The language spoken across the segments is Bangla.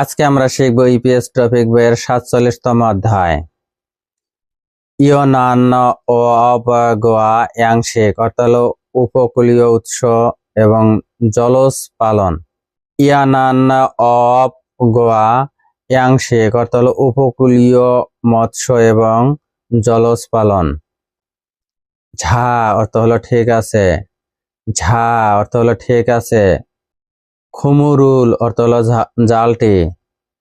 আজকে আমরা শিখব ইপিএস টপিক বইয়ের সাতচল্লিশতম অধ্যায়। ইয়নান ও অবগোয়া ইয়াংশিক, অর্থাৎ হলো উপকূলীয় উৎস এবং জলজ পালন। ইয়ানান অব গোয়া ইয়াংশিক, অর্থাৎ হলো উপকূলীয় মৎস্য এবং জলজ পালন। ঝা অর্থ হলো ঠিক আছে। ঝা অর্থ হলো ঠিক আছে। খুমুরুল অর্থ হলো জালটি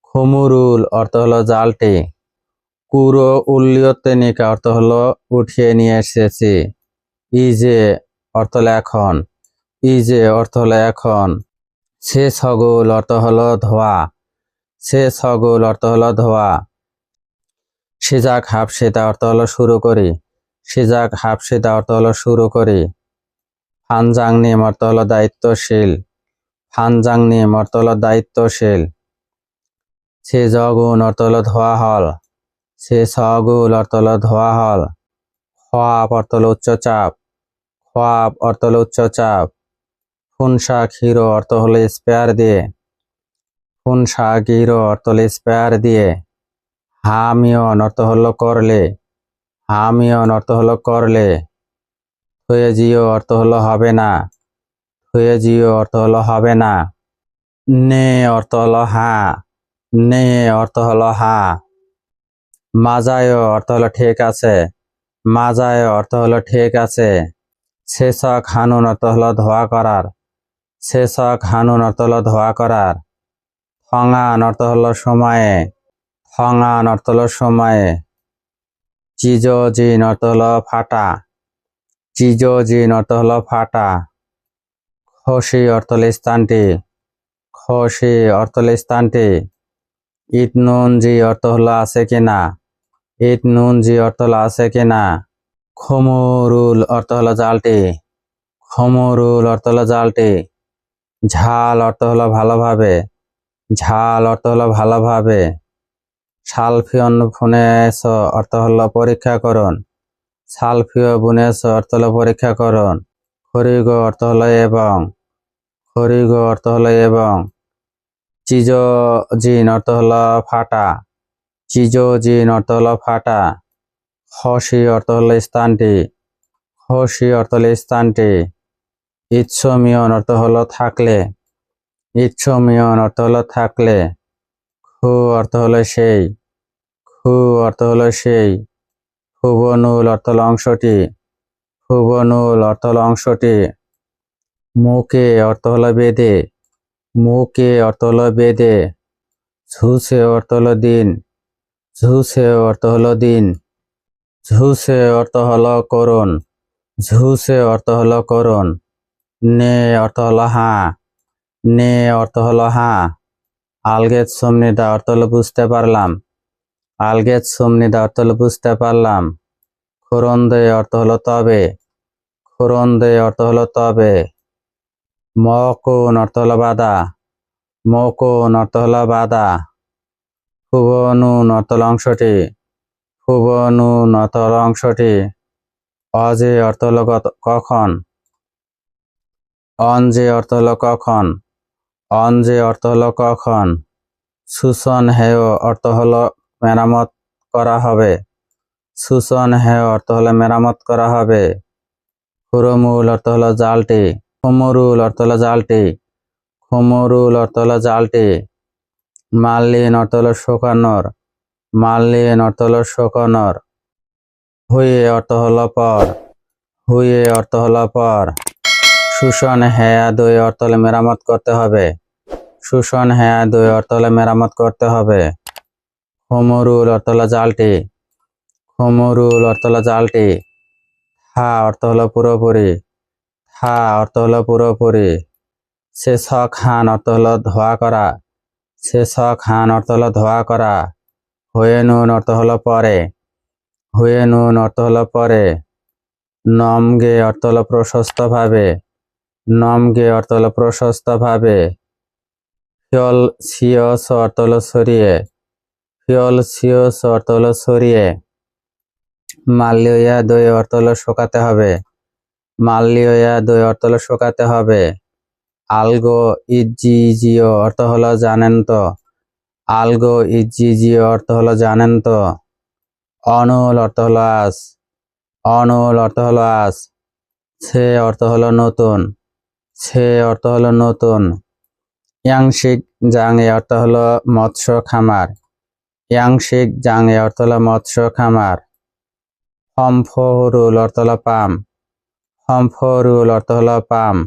খুমুরুল অর্থ হলো জালটি কুরো উল্লিয়তেনিকা অর্থ হলো উঠিয়ে নিয়ে এসেছি ইজে অর্থ হলো এখন ইজে অর্থ হলো এখন সে ছগুল অর্থ হলো ধোয়া সে ছগুল অর্থ হলো ধোয়া সিজাক হাফ সেটা অর্থ হলো শুরু করি সিজাক হাফ সেটা অর্থ হলো শুরু করি ফানজাং নিম অর্থ হলো দায়িত্বশীল ফানজাং নিম অর্থ হলো দায়িত্বশীল। সে জগুন অর্থ হলো ধোয়া হল। সে সগুল অর্থ হলো ধোয়া হল। খোয়াব অর্থ হলো উচ্চচাপ খোয়াব অর্থ হলো উচ্চচাপ ফুনসা ক্ষীরো অর্থ হলো স্পেয়ার দিয়ে। ফুনসা গিরো অর্থ হলো স্পেয়ার দিয়ে। হামিয়ন অর্থ হলো করলে। হামিয়ন অর্থ হলো করলে। হয়ে জিও অর্থ হলো হবে না। হয়ে জিও অর্থ হলো হবে না নে অর্থ হলো হা নে অর্থ হলো হা মাজায় অর্থ হলো ঠিক আছে মাজায় অর্থ হলো ঠিক আছে শেষক হানুন অর্থ হলো ধোয়া করার শেষক হানুন অর্থ হলো ধোয়া করার থঙান অর্থ হলো সময়ে থঙান অর্থ হলো সময়ে চিজো জিন অর্থ হলো ফাটা চিজো জিন অর্থ হলো ফাটা খসি অর্থ হলো স্থানটি, খসি অর্থ হলো স্থানটি। ইট নুন জি অর্থ হলো আছে কিনা ইট নুন জি অর্থ হলো আছে কিনা খমরুল অর্থ হলো জালটি, খমরুল অর্থ হলো জালটি। ঝাল অর্থ হলো ভালোভাবে, ঝাল অর্থ হলো ভালোভাবে। সালফিয়ন ফুনেস অর্থ হলো পরীক্ষা করুন। সালফিও বুনেস অর্থ হলো পরীক্ষা করুন। খরিগ অর্থ হলো এবং খরিগ অর্থ হলো এবং চিজো জিন অর্থ হলো ফাটা চিজো জিন অর্থ হলো ফাটা হসি অর্থ হলো স্থানটি হসি অর্থ হলো স্থানটি ইচ্ছমিয়ন অর্থ হলো থাকলে ইচ্ছমিয়ন অর্থ হলো থাকলে খু অর্থ হলো সেই খু অর্থ হলো সেই ফুবনুল অর্থ হলো অংশটি ফুবনুল অর্থ হলো অংশটি মুখে অর্থ হলো বেদে মুখে অর্থ হলো বেদে ঝুসে অর্থ হলো দিন ঝুসে অর্থ হলো দিন ঝুসে অর্থ হলো করুন ঝুসে অর্থ হলো করুন, নে অর্থ হলো হ্যাঁ নে অর্থ হলো হ্যাঁ আলগেত সমনিদা অর্থ হলো বুঝতে পারলাম আলগেত সমনিদা অর্থ হলো বুঝতে পারলাম, খোরন্দে অর্থ হলো তবে, খোরন্দে অর্থ হলো তবে। মকুন অর্থ হলো বাধা মকুন অর্থ হলো বাধা ফুবনুন অর্থ অংশটি ফুবনুন হলো অংশটি, অজে অর্থ হলো কখন? অনজে অর্থ হলো কখন? অনজে অর্থ হলো কখন? সুসন হেয় অর্থ হল মেরামত করা হবে। সুসন হেয় অর্থ হলো মেরামত করা হবে। খুরমুল অর্থ হলো জালটি খুমরুল অর্থ হলো জালটি, খুমরুল অর্থ হলো জালটি। মাল্লিন অর্থ হলো শুকানোর, মাল্লিন অর্থ হলো শুকানোর। হুয়ে অর্থ হল পর হুয়ে অর্থ হল পর। শোষণ হ্যাঁ দুই অর্থ হলে মেরামত করতে হবে। শোষণ হ্যাঁ দুই অর্থ হলে মেরামত করতে হবে। হোমরুল অর্থ হলো জালটি হোমরুল অর্থ হলো জালটি। হা অর্থ হলো পুরোপুরি। হা অর্থ হলো পুরোপুরি সে খান অর্থ হলো ধোয়া করা সে খান অর্থ হলো ধোয়া করা হয়ে নুন অর্থ হলো পরে হয়ে নুন অর্থ হলো পরে নমগে অর্থ হলো প্রশস্ত ভাবে নমগে অর্থ হলো প্রশস্ত ভাবে ফিয়ল সিওস অর্থ হলো সরিয়ে ফিয়ল সিওস অর্থ হলো সরিয়ে মাল্লিয়া দই অর্থ হলো শুকাতে হবে মাল্লিয়া দুই অর্থ হলো শোকাতে হবে আলগো ইজিজিও অর্থ হলো জানেন তো আলগো ইজি অর্থ হলো জানেন তো অনুল অর্থ হলো আস অনুল অর্থ হলো আজ সে অর্থ হলো নতুন সে অর্থ হলো নতুন ইয়াংশিক জাং এ অর্থ হলো মৎস্য খামার ইয়াংশিক জাং এ অর্থ হলো মৎস্য খামার হমফরুল অর্থ হলো পাম হমফরুল অর্থ হলো পাম।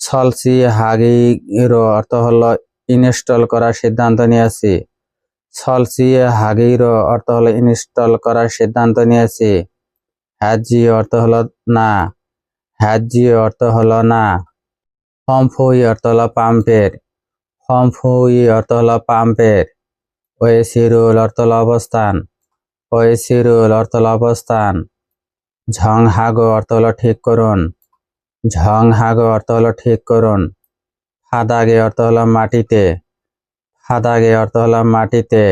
সলসি হাগিরো অর্থ হলো ইনস্টল করার সিদ্ধান্ত নিয়েছি। সলসি হাগিরো অর্থ হলো ইনস্টল করার সিদ্ধান্ত নিয়েছি। হ্যাজি অর্থ হলো না। হ্যাজি অর্থ হলো না। হমফুই অর্থ হলো পাম্পের। হমফুই অর্থ হলো পাম্পের। ওয়েসিরুল অর্থ হলো অবস্থান। ওয়েসিরুল অর্থ হলো অবস্থান। ঝং হাগো অর্থ হলো ঠিক করুন ঝং হাগো অর্থ হলো ঠিক করুন ফাদাগে অর্থ হলো মাটিতে ফাদাগে অর্থ হলো মাটিতে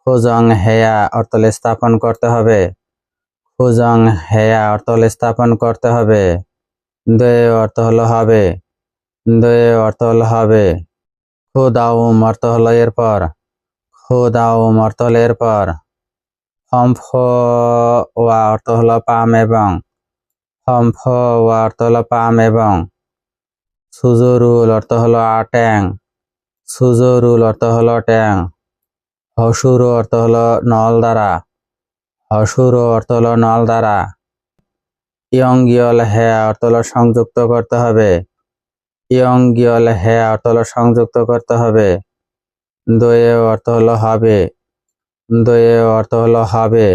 খুজং হেয়া অর্থ হলো স্থাপন করতে হবে খুজং হেয়া অর্থ হলো স্থাপন করতে হবে দয়ে অর্থ হলো হবে দয়ে অর্থ হলো হবে খুদাউম অর্থ হলো এরপর খুদাউম অর্থ হলো এরপর হম্ফ ওয়া অর্থ হলো পাম এবং হম্ফ ওয়া অর্থ হলো পাম এবং সুজরুল অর্থ হলো আট্যাং সুজরুল অর্থ হলো ট্যাং হসুরু অর্থ হলো নল দ্বারা হসুরু অর্থ হলো নল দ্বারা ইয়ঙ্গিয়ল হ্যাঁ অর্থ হলো সংযুক্ত করতে হবে ইয়ঙ্গিয়ল হ্যাঁ অর্থ হলো সংযুক্ত করতে হবে দয়ে অর্থ হলো হবে দয়ে অর্থ হলো হবে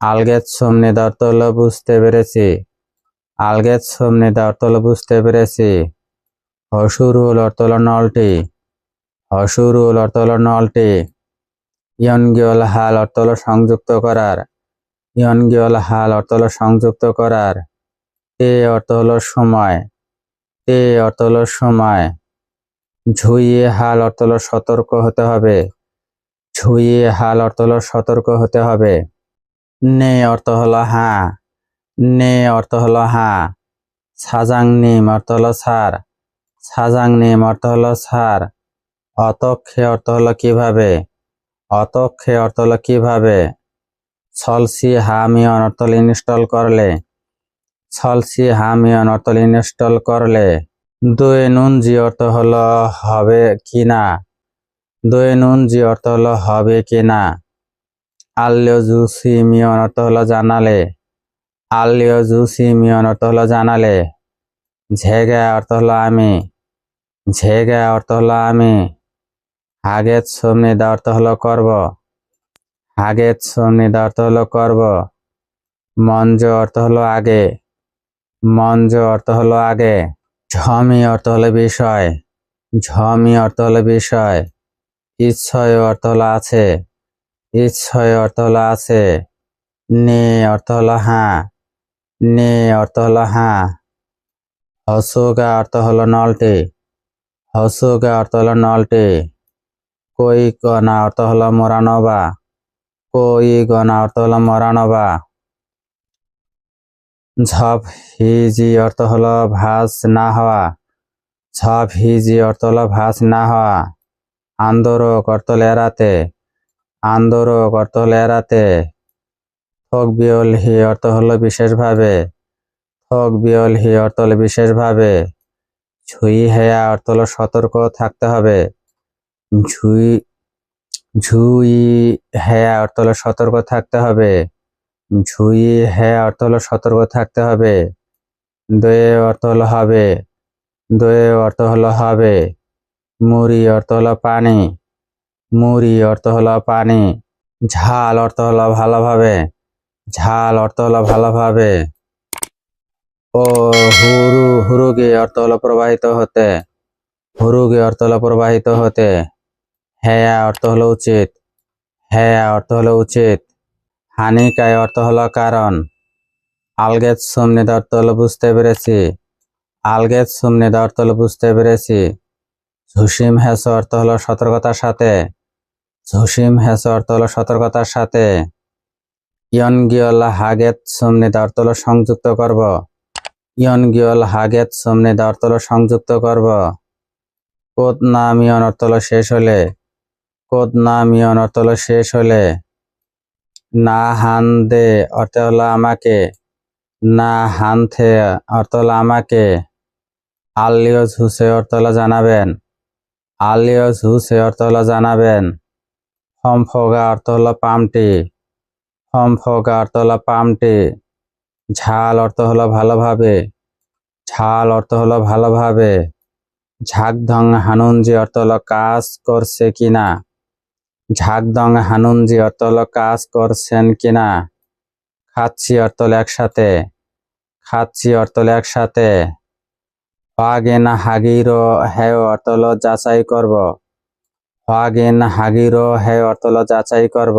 আলগেত সমনিদ অর্থ হলো বুঝতে পেরেছি আলগেত সমনিদ অর্থ হলো বুঝতে পেরেছি হসুরুল অর্থ হলো নলটি হসুরুল অর্থ হলো নলটি ইয়নগিয়ল হাল অর্থ হলো সংযুক্ত করার ইয়নগিয়ল হাল অর্থ হলো সংযুক্ত করার তে অর্থ হলো সময় তে অর্থ হলো সময় ঝুইয়ে হাল অর্থ হলো সতর্ক হতে হবে ঝুইয়ে হাল অর্থ হলো সতর্ক হতে হবে নে অর্থ হলো হ্যাঁ নে অর্থ হলো হ্যাঁ সাজাং নিম অর্থ হলো সার সাজাং নিম অর্থ হলো সার অতক্ষে অর্থ হলো কীভাবে অতক্ষে অর্থ হলো কীভাবে সলসি হামিয়ন অর্থ হলো ইনস্টল করলে সলসি হামিয়ন অর্থ হলো ইনস্টল করলে দুই নুন জি অর্থ হলো হবে কি না দুই নুন জি অর্থ হলো হবে কি না আল্লিও জুসি মিয়ন অর্থ হলো জানালে আল্লিও জুসি মিয়ন অর্থ হলো জানালে ঝেগা অর্থ হলো আমি ঝেগা অর্থ হলো আমি হাগেত সমনিদা অর্থ হলো করব হাগেত সমনিদা অর্থ হলো করব মঞ্জ অর্থ হলো আগে মঞ্জ অর্থ হলো আগে ঝমি অর্থ হলো বিষয় ঝমি অর্থ হলো বিষয় ইচ্ছয় অর্থ হলো আছে। ইচ্ছয় অর্থ হলো আছে। নে অর্থ হলো হাঁ। নে অর্থ হলো হাঁ। হসুগা অর্থ হলো নলটি। হসুগা অর্থ হলো নলটি। কই গনা অর্থ হলো মরানবা। কই গনা অর্থ হলো মরানবা। ঝপ হিজি অর্থ হলো ভাস না হওয়া। ঝপ হিজি অর্থ হলো ভাস না হওয়া। আন্দোরক অর্থ হলো এড়াতে আন্দোরক অর্থ হলো এড়াতে থক বিয়ল হি অর্থ হলো বিশেষভাবে, থক বিয়ল হি অর্থ হলো বিশেষভাবে। ঝুই হেয়া অর্থ হলো সতর্ক থাকতে হবে। ঝুই ঝুই হেয়া অর্থ হলো সতর্ক থাকতে হবে। ঝুই হেয়া অর্থ হলো সতর্ক থাকতে হবে। দয়ে অর্থ হলো হবে। দয়ে অর্থ হলো হবে। মুড়ি অর্থ হলো পানি মুড়ি অর্থ হলো পানি ঝাল অর্থ হলো ভালোভাবে ঝাল অর্থ হলো ভালোভাবে ও হুরু হুরুগে অর্থ হলো প্রবাহিত হতে হুরুগে অর্থ হলো প্রবাহিত হতে হ্যাঁ অর্থ হলো উচিত হ্যাঁ অর্থ হলো উচিত হানিকায় অর্থ হলো কারণ আলগেত সুমনিদ অর্থ হলো বুঝতে পেরেছি আলগেত সুমনিদ অর্থ হলো বুঝতে পেরেছি ঝুসিম হেস অর্থ হলো সতর্কতার সাথে। ঝুসিম হেস অর্থ হলো সতর্কতার সাথে। ইয়নগিয়ল হাগেত সুমনিদ অর্থ হলো সংযুক্ত করব। ইয়নগিয়ল হাগেত সুমনিদ অর্থ হলো সংযুক্ত করব। কোদ নাম ইয়ন অর্থ হলো শেষ হলে। কোদ না মিয়ন অর্থ হলো শেষ হলে। না হান দে অর্থ হলো আমাকে। না হান থে অর্থ হলো আমাকে। আলিয়স হুসে অর্থ হলো জানাবেন। আলিয়স হুসে অর্থ হলো জানাবেন। ফম ফগা অর্থ হলো পামটি। ফম ফগা অর্থ হলো পামটি। ঝাল অর্থ হলো ভালোভাবে। ঝাল অর্থ হলো ভালোভাবে। ঝাকধং হানুনজি অর্থ হলো কাজ করছে কিনা? ঝাকদং হানুনজি অর্থ হলো কাজ করছেন কিনা? খাচ্ছি অর্থ হলো একসাথে। খাচ্ছি অর্থ হলো একসাথে। হাগেন হাগিরো হ্যাঁ অর্থ হলো যাচাই করব। হাগেন হাগিরো হ্যাঁ অর্থ হলো যাচাই করব।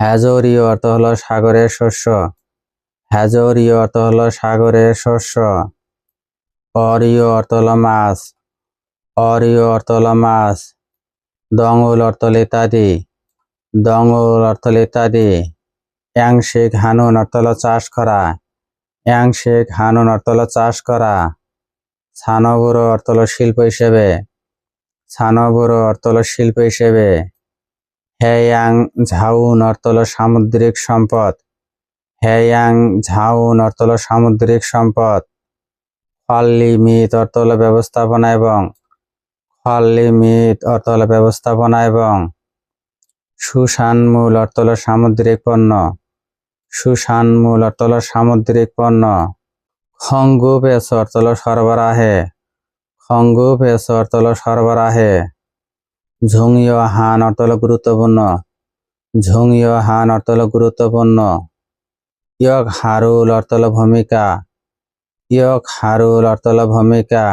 হ্যাজরিও অর্থ হল সাগরের শস্য। হ্যাজরিও অর্থ হল সাগরের শস্য। অরিয় অর্থ হলো মাছ। অরিয় অর্থ হলো মাছ। দঙ্গল অর্থ ইত্যাদি। দঙ্গল অর্থ ইত্যাদি। অ্যাংশিক হানুন অর্থ হলো চাষ করা। অ্যাংশিক হানুন অর্থ হলো চাষ করা। ছানবুড়ো অর্থ হলো শিল্প হিসেবে। ছানবুড়ো অর্থ হলো শিল্প হিসেবে। হেয়াং ঝাউন অর্থ হলো সামুদ্রিক সম্পদ। হেয়াং ঝাউন অর্থ হলো সামুদ্রিক সম্পদ। ফল্লি মিত অর্থ হলো ব্যবস্থাপনা এবং ফল্লি মিত অর্থ হলো ব্যবস্থাপনা এবং সুশানমূল অর্থ হলো সামুদ্রিক পণ্য। সুশানমূল অর্থ হলো সামুদ্রিক পণ্য খঙ্গু পেস অর্থ হলো সরবরাহে। খঙ্গু পেস অর্থ হলো সরবরাহে। ঝুংইয় হান অর্থ হলো গুরুত্বপূর্ণ। ঝুংইয় হান অর্থ হলো গুরুত্বপূর্ণ। ইয়ক হারুল অর্থ হলো ভূমিকা। ইয়ক হারুল অর্থ হলো ভূমিকা।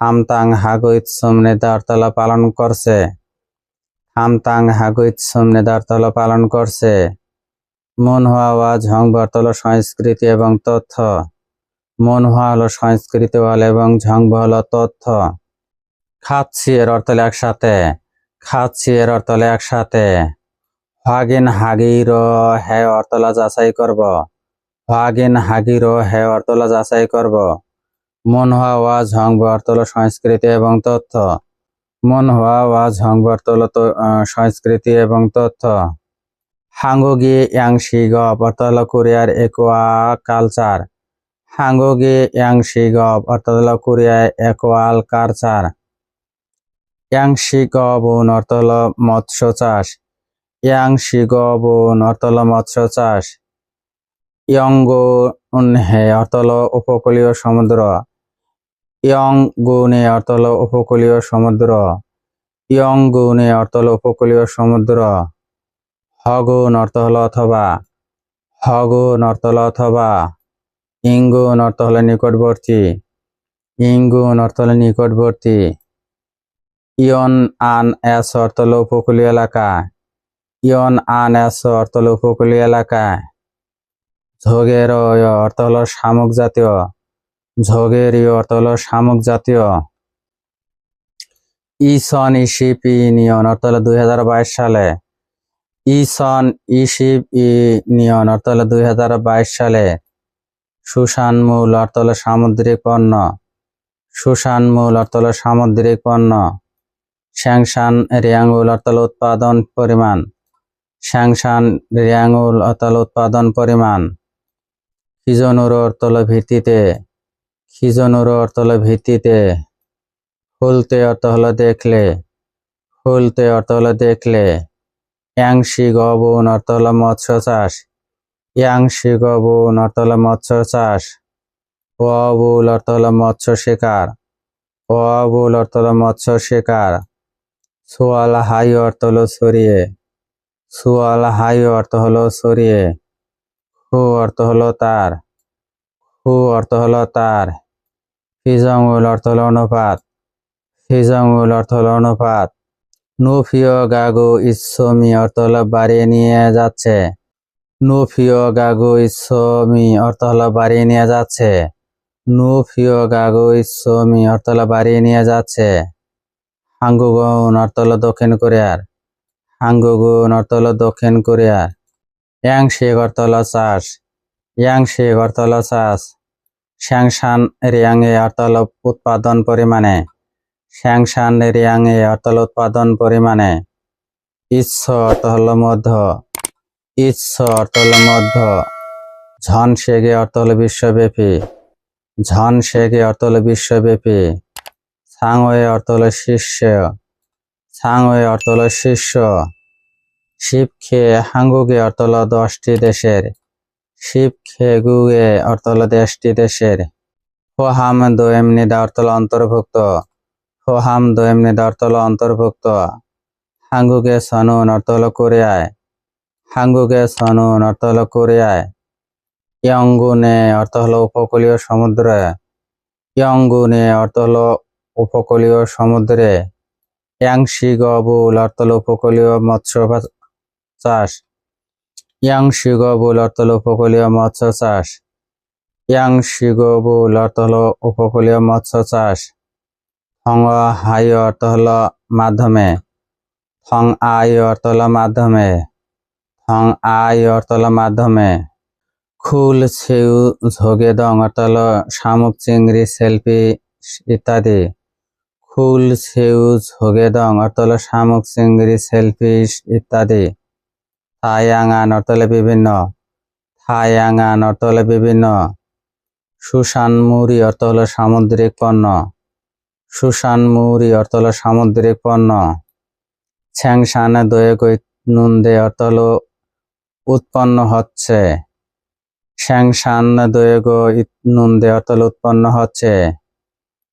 থামতাং হাগুইত নেতা অর্থ হলো পালন করছে। থামতাং হাগুইত নেতা অর্থ হলো পালন করছে। মন হওয়া ঝং অর্থ হলো সংস্কৃতি এবং তথ্য। মন হওয়া হলো সংস্কৃতি বল এবং ঝংব হলো তথ্য। খাচ্ছি এর অর্থ হলো একসাথে। খাচ্ছি এর অর্থ হলো একসাথে। হাগিন হাগির হে অর্থলা যাচাই করব। হাগিন হাগির হে অর্থলা যাচাই করব। মন হওয়া অর্থ হলো সংস্কৃতি এবং তথ্য। মন হওয়া ওয়া ঝংব অর্থ হলো সংস্কৃতি এবং তথ্য। হাঙ্গোগি ইয়াংশি গপ অর্থ হলো কোরিয়ার একোয়া কালচার। হাঙ্গোগি ইয়াংশি গপ অর্থ হলো কোরিয়ার একোয়াল কালচার। ইয়াংশি গবন অর্থ হলো মৎস্য চাষ। ইয়াংশি গবন অর্থ হলো মৎস্য চাষ। ইয়ঙ্গো হে অর্থ হলো উপকূলীয় সমুদ্র। ইয়ঙ্গুনে অর্থ হলো উপকূলীয় সমুদ্র। ইয়ঙ্গুনে অর্থ হলো উপকূলীয় সমুদ্র। হগুন অর্থ হলো অথবা হগুন অর্থ হলো অথবা ইঙ্গুন অর্থ হলো নিকটবর্তী। ইঙ্গুন অর্থ হলো নিকটবর্তী। ইয়ন আন এস অর্থ হলো উপকূলীয় এলাকা। ইয়ন আন এস অর্থ হলো উপকূলীয় এলাকা। ঝোগের অর্থ হলো শামুক জাতীয়। ঝোগের অর্থ হলো শামুক জাতীয়। ইসন ইশিপ নিয়ন অর্থ হলো দুই সালে। ইসন ইশিপ ইউনিয়ন অর্থ হলো দুই হাজার সালে সুশান মূল অর্থ সামুদ্রিক পণ্য সুশান মূল অর্থ সামুদ্রিক পণ্য শ্যাংশান রিয়াঙ্গুল অর্থ উৎপাদন পরিমাণ। শ্যাংশান রিয়াঙ্গুল অর্থ উৎপাদন পরিমাণ। খিজনুর অর্থ হলো ভিত্তিতে খিজনুর অর্থ হলো ভিত্তিতে ফুলতে অর্থ হলো দেখলে ফুলতে অর্থ হলো দেখলে। ইয়াংশি গবন অর্থ হলো মৎস্য চাষ। ইয়াংশি গবন অর্থ হলো মৎস্য চাষ। অবুল অর্থ হলো মৎস্য শিকার। অবুল অর্থ হলো মৎস্য শিকার। সোয়াল হাই অর্থ হলো সরিয়ে সোয়াল হাই অর্থ হলো সরিয়ে হু অর্থ হলো তার। হু অর্থ হলো তার। ফিজঙ্গুল অর্থ হলো অনুপাত। ফিজঙ্গুল অর্থ হলো অনুপাত। নুফিও গাগু ইসমি অর্থ হলো বাড়িয়ে নিয়ে যাচ্ছে। নুফিও গাগু ইসমি অর্থ হলো বাড়িয়ে নিয়ে যাচ্ছে। নুফিও গাগু ইসমি অর্থ হলো বাড়িয়ে নিয়ে যাচ্ছে। হাঙ্গুগুন অর্থ হলো দক্ষিণ কোরিয়ার। হাঙ্গুগুন অর্থ হলো দক্ষিণ কোরিয়ার। ইয়াংশিক অর্থ হলো চাষ। ইয়াংশিক অর্থ হলো চাষ। শ্যাংশান রিয়াংয়ে অর্থ হলো উৎপাদন পরিমাণে। শ্যাংশান রিয়াং এ অর্থ উৎপাদন পরিমাণে। ইচ্ছ অর্থ হল মধ্য। ইচ্ছ অর্থ হলো মধ্য। ঝন সেগে অর্থ হলো বিশ্বব্যাপী। ঝন সেগে অর্থ হলো বিশ্বব্যাপী। সাংওয়ে অর্থ হলো শিষ্য সাংওয়ে অর্থ হলো শিষ্য শিবখে হাঙ্গুগে অর্থ হলো দশটি দেশের। শিবখে গুগে অর্থ হলো দেশটি দেশের। হোহাম দোয়েম নিদা অর্থ হলো অন্তর্ভুক্ত। হোহাম দোয়েম নিদা অর্থ হলো অন্তর্ভুক্ত। হাঙ্গুগে সনুন অর্থ হলো কোরিয়ায়। হাঙ্গুগে সনুন অর্থ হলো কোরিয়ায়। ইয়ঙ্গুনে অর্থ হলো উপকূলীয় সমুদ্রে। ইয়ঙ্গুনে অর্থ হলো উপকূলীয় সমুদ্রে। ইয়াংশি গবুল অর্থ হলো উপকূলীয় মৎস্য চাষ। ইয়াংশি গবুল অর্থ হলো উপকূলীয় মৎস্য চাষ। ইয়াংশি গবুল অর্থ হলো উপকূলীয় মৎস্য চাষ। থং হাই অর্থ হল মাধ্যমে। থং আই অর্থ হলো মাধ্যমে। থং আই অর্থ হলো মাধ্যমে। খুল, ছেউ, ঝোগে, দং অর্থ হলো শামুক, চিংড়ি, সেলফি, ইত্যাদি। খুল, ছেউ, ঝোগে, দং অর্থ হলো শামুক, চিংড়ি, সেলফি, ইত্যাদি। থায়াঙান অর্থ হলো বিভিন্ন। থায়াঙান অর্থ হলো বিভিন্ন। সুশান, মুড়ি অর্থ হলো সামুদ্রিক পণ্য। সুশান মুড়ি অর্থ হলো সামুদ্রিক পণ্য। ছ্যাংশান দয়ে নুন্দে অর্থ হলো উৎপন্ন হচ্ছে। শ্যাংশান দয়ে গো নুন্দে অর্থ হলো উৎপন্ন হচ্ছে।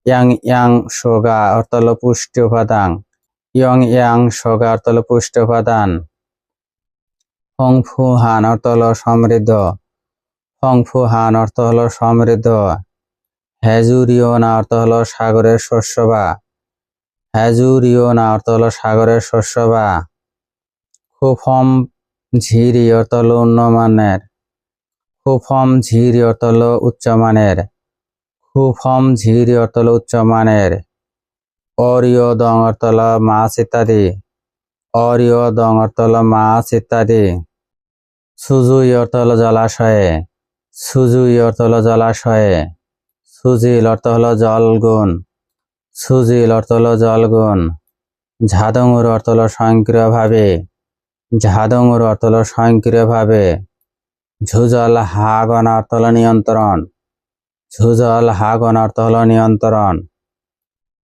ইয়াং ইয়াং সোগা অর্থ হলো পুষ্টি উপাদান। ইয়ং ইয়াং সোগা অর্থ হলো পুষ্টি উপাদান। ফং ফু হান অর্থ হলো সমৃদ্ধ। ফং ফু হান অর্থ হলো সমৃদ্ধ। হ্যাজুরিওনা অর্থ হলো সাগরের শস্য বা। হ্যাজুরিওনা অর্থ হলো সাগরের শস্য বা। খুফম ঝিরি অর্থ হলো উন্নমানের। খুফম ঝিরি অর্থ হলো উচ্চমানের। খুফম ঝিরি অর্থ হলো উচ্চমানের। অরিয় দং অর্থ হলো মাছ ইত্যাদি। অরিয় দং অর্থ হলো মাছ ইত্যাদি। সুজুই অর্থ হলো জলাশয়ে। সুজুই অর্থ হলো জলাশয়ে। সুজিল অর্থ হলো জলগুণ সুজিল অর্থ হলো জলগুণ ঝাদঙুর অর্থ হলো স্বয়ংক্রিয়ভাবে ঝাদঙুর অর্থ হলো স্বয়ংক্রিয়ভাবে ঝুজল হাগন অর্থ হলো নিয়ন্ত্রণ ঝুজল হাগন অর্থ হলো নিয়ন্ত্রণ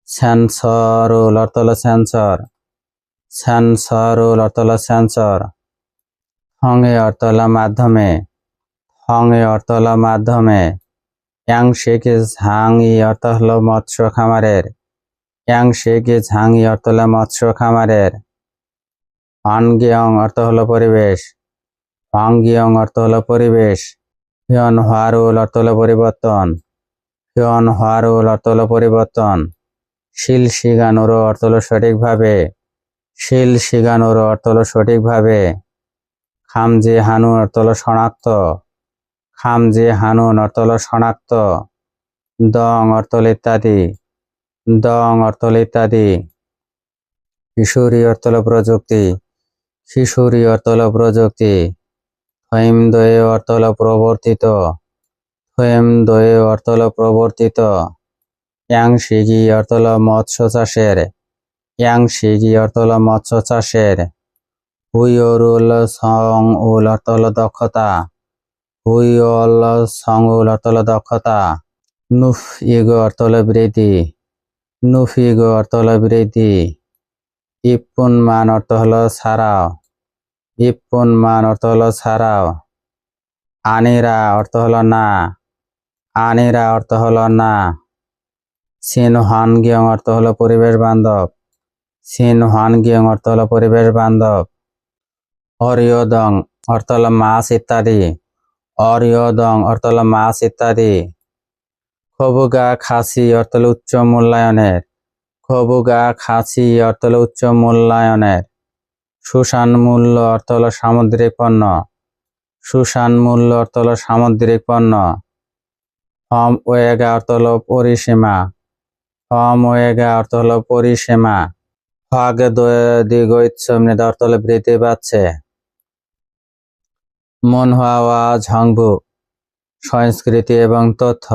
সেন্সরুল অর্থ হলো সেন্সর সেন্সরুল অর্থ হলো সেন্সর হঙে অর্থ হলো মাধ্যমে হঙে অর্থ হলো মাধ্যমে ইয়াংশেকে ই অর্থ হলো মৎস্য খামারের। ইয়াংশেকে ঝাংই অর্থ হলো মৎস্য খামারের। অনগিয়ং অর্থ হলো পরিবেশ। অঙ্গিয়ং অর্থ হলো পরিবেশ। হিয়ন হারুল অর্থ হলো পরিবর্তন। হিয়ন হারুল অর্থ হলো পরিবর্তন। শিল শিগানুরো অর্থ হলো সঠিকভাবে। শিল শিগানুরো অর্থ হলো সঠিকভাবে। খামজি হানু অর্থ হলো শনাক্ত। খামজি হানুন অর্থ হলো শনাক্ত। দং অর্থল ইত্যাদি। দং অর্থ হলো ইত্যাদি। কিশোরী অর্থ হলো প্রযুক্তি। শিশুরী অর্থ হলো প্রযুক্তি। থৈম দয়ে অর্থ হলো প্রবর্তিত। থৈম দয়ে অর্থ হলো প্রবর্তিত। ইয়াং শিগি অর্থ হলো মৎস্য চাষের। ইয়াং শিগি অর্থ হলো মৎস্য চাষের। হুইয়রুল সং উল অর্থ হলো দক্ষতা। হুইয়ল সং উল অর্থ দক্ষতা। নুফ ইগো অর্থ হলো বৃদ্ধি নুফ ইগো অর্থ হলো বৃদ্ধি ইপুন মান অর্থ হলো ছাড়াও। ইপুন মান অর্থ হলো ছাড়াও। আনিরা অর্থ হলো না। আনিরা অর্থ হলো না। সিন হান গিয়ং অর্থ হলো পরিবেশ বান্ধব। সিন হান গিয়ং অর্থ হলো পরিবেশ বান্ধব। অরিয়দং অর্থ হলো মাছ ইত্যাদি। অরিয়দং অর্থ হলো মাছ ইত্যাদি খবুগা খাসি অর্থ হলো উচ্চ মূল্যায়নের। খবুগা খাসি অর্থ হলো উচ্চ মূল্যায়নের। সুশান মূল্য অর্থ হলো সামুদ্রিক পণ্য। সুশান মূল্য অর্থ হলো সামুদ্রিক পণ্য। হম ওয়েগা অর্থ হলো পরিসীমা। হম ওয়েগা অর্থ হলো পরিসীমা। হগ ইচ্ছমৃত অর্থ হলো বৃদ্ধি পাচ্ছে। মন হওয়া ঝংবু, সংস্কৃতি এবং তথ্য।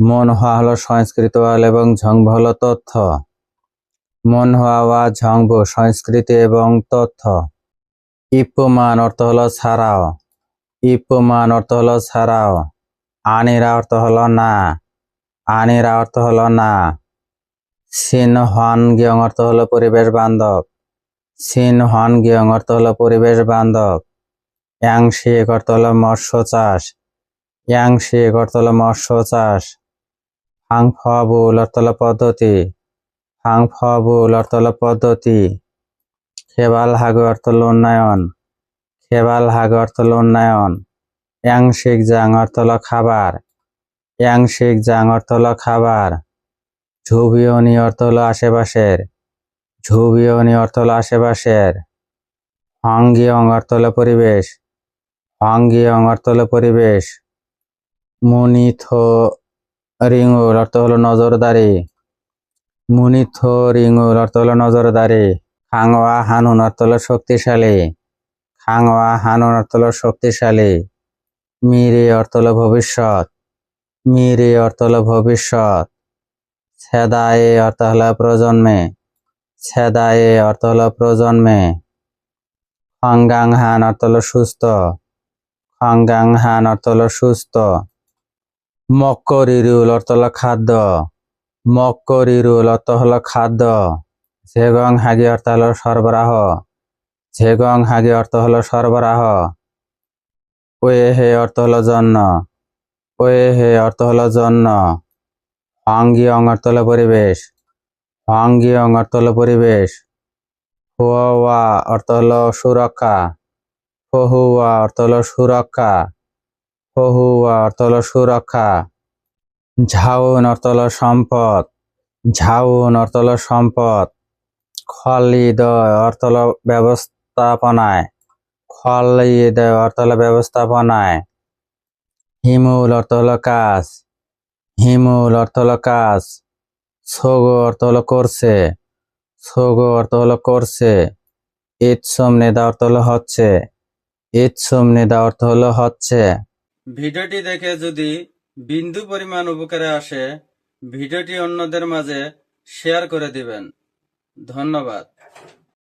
মন হওয়া হলো সংস্কৃত এবং ঝংবু হলো তথ্য। মনহাওয়া ঝংবু, সংস্কৃতি এবং তথ্য। ইপ্পমান অর্থ হলো ছাড়াও। ইপ্পমান অর্থ হলো ছাড়াও। আনিরা অর্থ হলো না। আনিরা অর্থ হলো না। সিন হন গিয়ং অর্থ হলো পরিবেশ বান্ধব। সিন হন গিয়ং অর্থ হলো পরিবেশ বান্ধব। ইয়াংশিক অর্থ হলো মৎস্য চাষ ইয়াংশিক অর্থ হলো মৎস্য চাষ। ফাংফবুল অর্থ হলো পদ্ধতি ফাংফবুল অর্থ হলো পদ্ধতি। খেবাল হাগু অর্থ হলো উন্নয়ন, খেবাল হাগু অর্থ হলো উন্নয়ন ইয়াংশিক জাং অর্থ হলো খাবার ইয়াংশিক জাং অর্থ খাবার। ঝুবিয়নি অর্থ হলো আশেপাশের, ঝুবিয়নি অর্থ হলো আশেপাশের। হংগিয়ং অর্থ হলো পরিবেশ হংগিয়ং অর্থ হলো পরিবেশ। মুনিথো রিঙুল অর্থ হলো নজরদারি। মুনিথো রিঙুল অর্থ হলো নজরদারি। খাংওয়া হানুন, অর্থ হলো শক্তিশালী। খাংওয়া হানুন, অর্থ হলো শক্তিশালী। মিরি, অর্থ হলো ভবিষ্যৎ। মিরি, অর্থ হলো ভবিষ্যৎ। ছেদায়ে অর্থ হলো প্রজন্মে। ছেদায়ে অর্থ হলো প্রজন্মে। খঙ্গাং হান, অর্থ হলো সুস্থ। খঙ্গাং হান অর্থ হলো সুস্থ। মক্করিরুল অর্থ হলো খাদ্য। মক্করিরুল অর্থ হলো খাদ্য। ঝেগং হাগি অর্থ হলো সরবরাহ। ঝেগং হাগি অর্থ হলো সরবরাহ। ওয়ে হে অর্থ হলো জন্য। ওয়ে হে অর্থ হলো জন্য। হংগিয়ং অর্থ হলো পরিবেশ। হংগিয়ং অর্থ হলো পরিবেশ। হুয়া অর্থ হলো সুরক্ষা। হুয়া অর্থ হলো সুরক্ষা হুয়া অর্থ হলো সুরক্ষা ঝাউন অর্থ হলো সম্পদ ঝাউন অর্থ হলো সম্পদ খলিদ অর্থ হলো ব্যবস্থাপনায় খলিদ অর্থ হলো ব্যবস্থাপনায় হিমুল অর্থ হলো কাজ হিমুল অর্থ হলো কাজ সোগো অর্থ হলো করছে সোগো অর্থ হলো করছে ইৎসম নেদা অর্থ হলো হচ্ছে ইৎসম নেদা অর্থ হলো হচ্ছে। ভিডিওটি দেখে যদি বিন্দু পরিমাণ উপকারে আসে, ভিডিওটি অন্যদের মাঝে শেয়ার করে দিবেন। ধন্যবাদ।